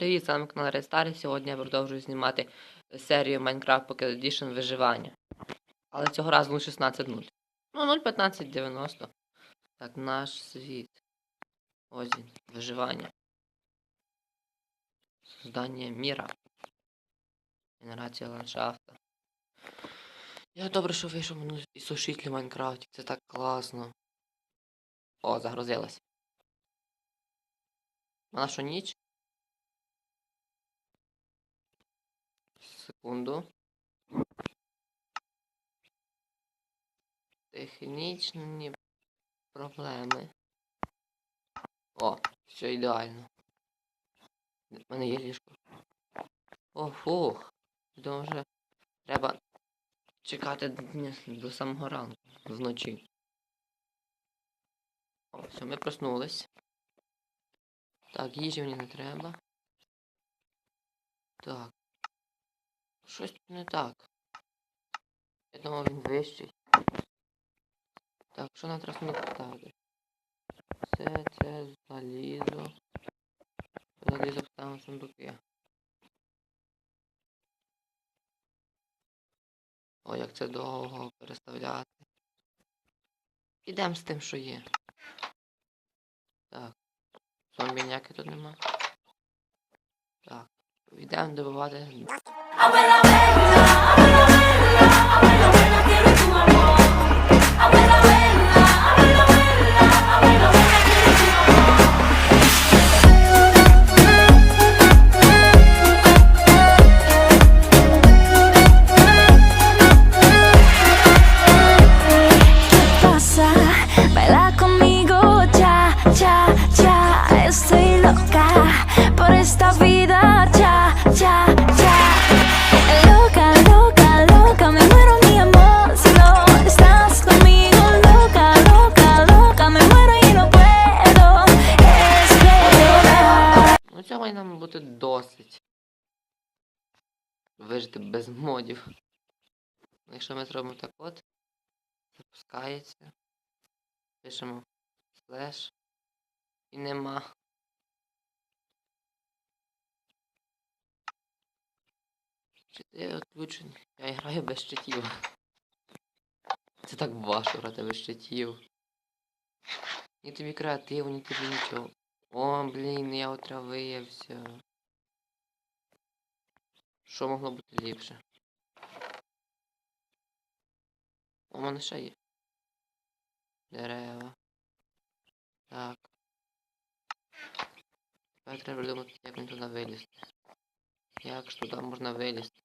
Привіт, з вами канал Рестарі. Сьогодні я продовжую знімати серію Minecraft Pocket Edition виживання. Але цього разу 0.16.0. Ну, 0.15.90. Так, наш світ. Ось він, виживання. Создання міра. Генерація ландшафта. Я добре, що вийшов із сушитель в Майнкрафті. Це так класно. О, загрузилась. Вона що ніч? Секунду. Технічні проблеми. О, все ідеально. У мене є ліжко. О, фух. Думаю, вже треба чекати до самого ранку вночі. О, все, ми проснулись. Так, їжі мені не треба. Так. Щось тут не так. Я думав він вищий. Так, що нам треба не поставити? Все це залізо. Залізо поставимо в сундуки. О, як це довго переставляти. Ідемо з тим, що є. Так. Зомбі ніяких тут нема. Йдемо добивати. Без модів. Якщо ми зробимо так от, запускається. Пишемо слеш. І нема. Чити відключені. Я граю без щитів. Це так важко грати без щитів. Ні тобі креативу, ні тобі нічого. О, блін, я отравився. Що могло бути ліпше? У мене ще є. Дерева. Так. Тепер треба думати, як мені туди вилізти. Як ж туди можна вилізти?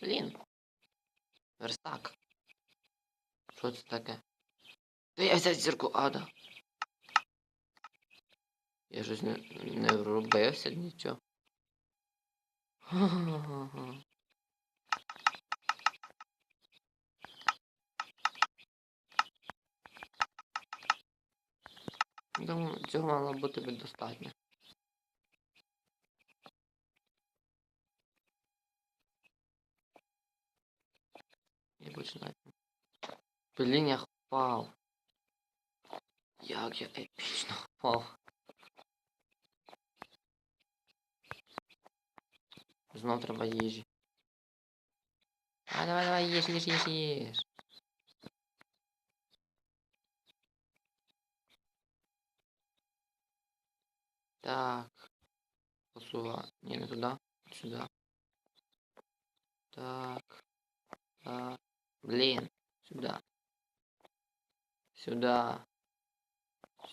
Блін. Верстак. Що це таке? Де я взяв зірку ада? Я щось не, не вробився нічого. Думаю, цього мало бути достатньо. Я починаю. Блін, я впав. Як я епічно впав. Знов треба їжі. А, давай, давай, їж, їж, їж, їж. Так. Посува. Ні, не туди. Сюди. Так. Так. Блін. Сюда. Сюда.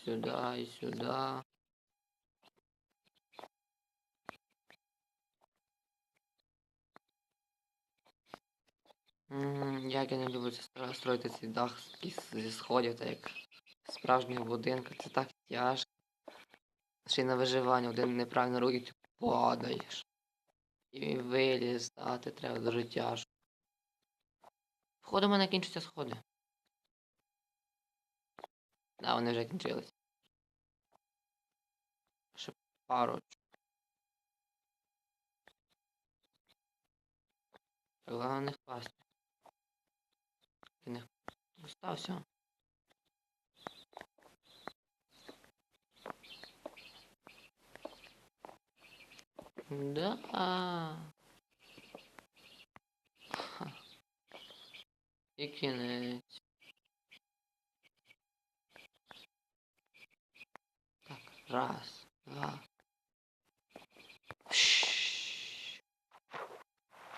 Сюда и сюда. Як я не люблю це строїти цей дах зі сходів, так як справжнього будинку. Це так тяжко. Ще й на виживання один неправильно руки ти падаєш. І виліз, ти треба дуже тяжко. Входу мене кінчаться сходи. Да, вони вже кінчились. Ще пару. Головне не впасти не Остався. Да. Ха. І кінець. Так, раз, два.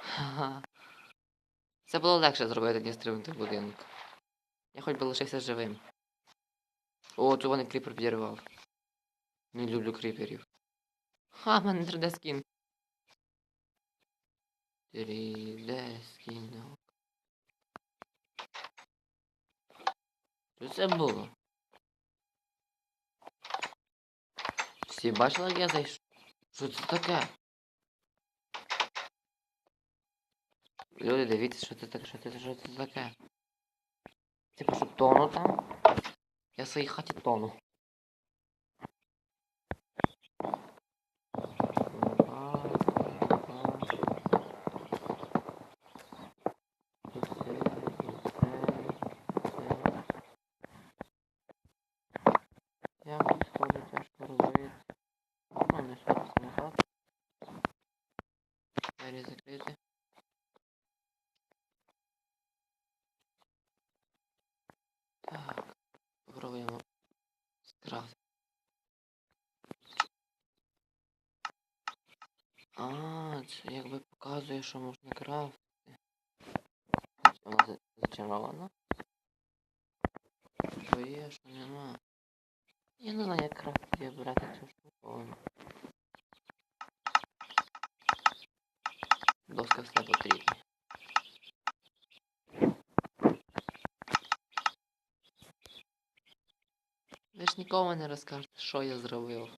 Ха-ха. Це було легше зробити, ніж стрибнути в будинок. Я хоч би лишився живим. О, цього не кріпер підірвав. Не люблю кріперів. Ха, в мене 3D скін. 3D скінок. Що це було? Всі бачили, як я зайшов? Що це таке? Люди, дивіться, що це таке, що це, що це таке. Типу, що тону там? Я в своїй хаті тону. Я сходу тяжко розуміти. Ну, не закриті. Це якби показує, що можна крафтити. Ось Вона зачарована. Що є, що нема. Я не знаю, як крафтити брати цю штуку. Доска все потрібна. Ви ж нікому не розкажете, що я зробив.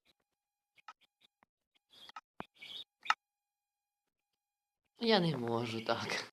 Я не можу так.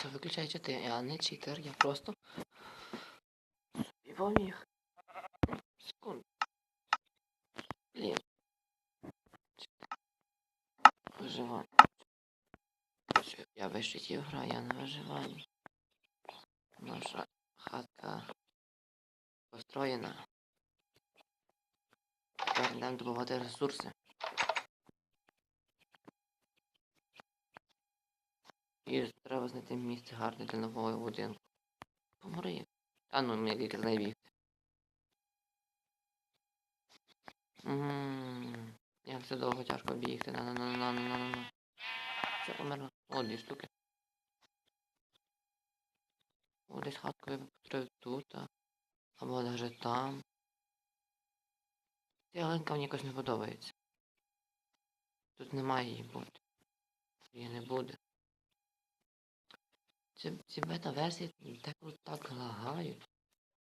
Я все виключаю чити, я не читер, я просто собі поміг. Секунду. Блін. Виживання. Я вищитів гра, я на виживанні. Наша хатка построєна. Тепер йдемо добувати ресурси. І треба знайти місце гарне для нового будинку. Помри. А ну мені тільки знай бігти. Ммм. Як це довго тяжко бігти. на на на на на на на Все померло. О, дві штуки. О, десь хатку я би тут. Або навіть там. Ця ялинка мені якось не подобається. Тут немає її бути. Її не буде. Ці, ці бета-версії деколи так лагають.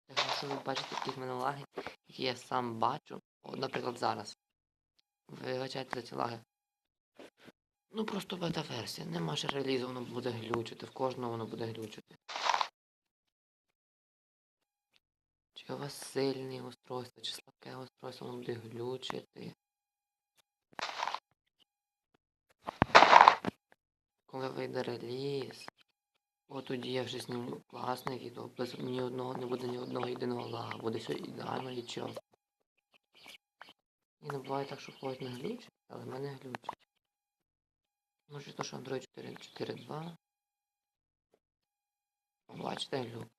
Так що ви бачите якісь мене лаги, які я сам бачу. От, наприклад, зараз. Вибачайте за ці лаги. Ну просто бета-версія. Нема ще релізу, воно буде глючити. В кожного воно буде глючити. Чи у вас сильне устройство, чи слабке устройство, воно буде глючити. Коли вийде реліз, от тоді я вже зніму класне відео, без ні одного не буде ні одного єдиного лага, буде все ідеально чітко. І не буває так, що когось не глючить, але мене глючить. Може то, що Android 4.4.2. Бачите, глюки.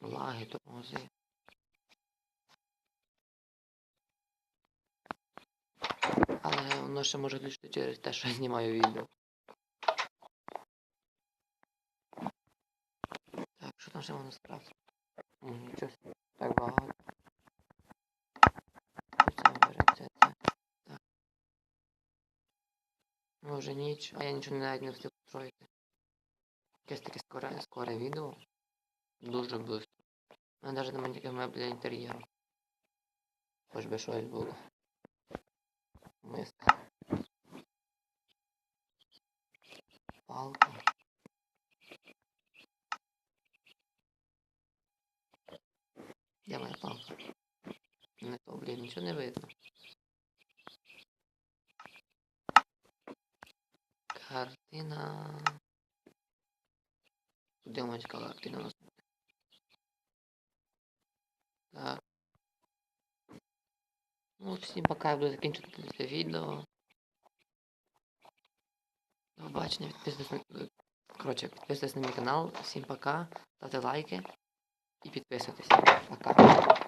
Лаги, тормози. воно ще може глючити через те, що я знімаю відео. Так, що там ще можна справити? М, Нічого так багато. Бере, це, це. Ніч, а я нічого навіть не встиг строїти. Якесь таке скоре, скоре відео. Дуже швидко. У мене навіть немає ніяких меблів для інтер'єру. Хоч би щось було. Миска. Палка. Моя палка? Не то, блін, нічого не видно. Картина. Куди моя картина у нас? буде? Так. Ну, всім пока я буду закінчувати це відео. До побачення, підписуйтесь на... Коротше, підписуйтесь на мій канал. Всім пока. Ставте лайки і підписуйтесь. Пока.